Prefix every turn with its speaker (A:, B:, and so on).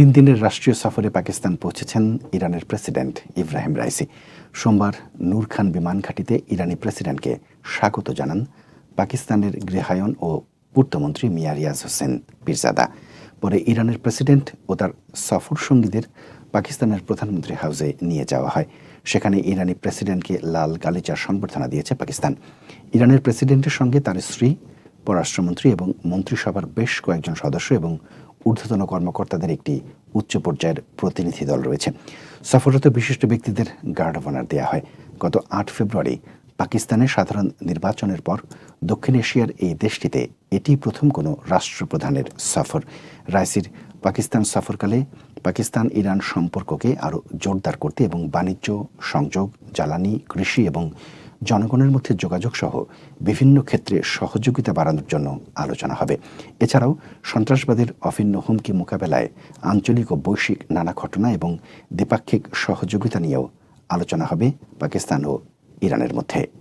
A: তিন দিনের রাষ্ট্রীয় সফরে পাকিস্তান পৌঁছেছেন ইরানের প্রেসিডেন্ট ইব্রাহিম রাইসি। সোমবার নূর খান বিমান ঘাঁটিতে ইরানি প্রেসিডেন্টকে স্বাগত জানান পাকিস্তানের গৃহায়ন ও পূর্তমন্ত্রী মিয়া রিয়াজ হোসেন পীরজাদা। পরে ইরানের প্রেসিডেন্ট ও তার সফর সঙ্গীদের পাকিস্তানের প্রধানমন্ত্রী হাউসে নিয়ে যাওয়া হয়। সেখানে ইরানি প্রেসিডেন্টকে লাল গালিচার সংবর্ধনা দিয়েছে পাকিস্তান। ইরানের প্রেসিডেন্টের সঙ্গে তার স্ত্রী, পররাষ্ট্রমন্ত্রী এবং মন্ত্রিসভার বেশ কয়েকজন সদস্য এবং ঊর্ধ্বতন কর্মকর্তাদের একটি উচ্চ পর্যায়ের প্রতিনিধি দল রয়েছে। সফররত বিশিষ্ট ব্যক্তিদের গার্ড অব অনার দেওয়া হয়। গত আট ফেব্রুয়ারি পাকিস্তানের সাধারণ নির্বাচনের পর দক্ষিণ এশিয়ার এই দেশটিতে এটি প্রথম কোনো রাষ্ট্রপ্রধানের সফর। রাইসির পাকিস্তান সফরকালে পাকিস্তান ইরান সম্পর্ককে আরও জোরদার করতে এবং বাণিজ্য, সংযোগ, জ্বালানি, কৃষি এবং জনগণের মধ্যে যোগাযোগ সহ বিভিন্ন ক্ষেত্রে সহযোগিতা বাড়ানোর জন্য আলোচনা হবে। এছাড়াও সন্ত্রাসবাদের অভিন্ন হুমকি মোকাবেলায় আঞ্চলিক ও বৈশ্বিক নানা ঘটনা এবং দ্বিপাক্ষিক সহযোগিতা নিয়েও আলোচনা হবে পাকিস্তান ও ইরানের মধ্যে।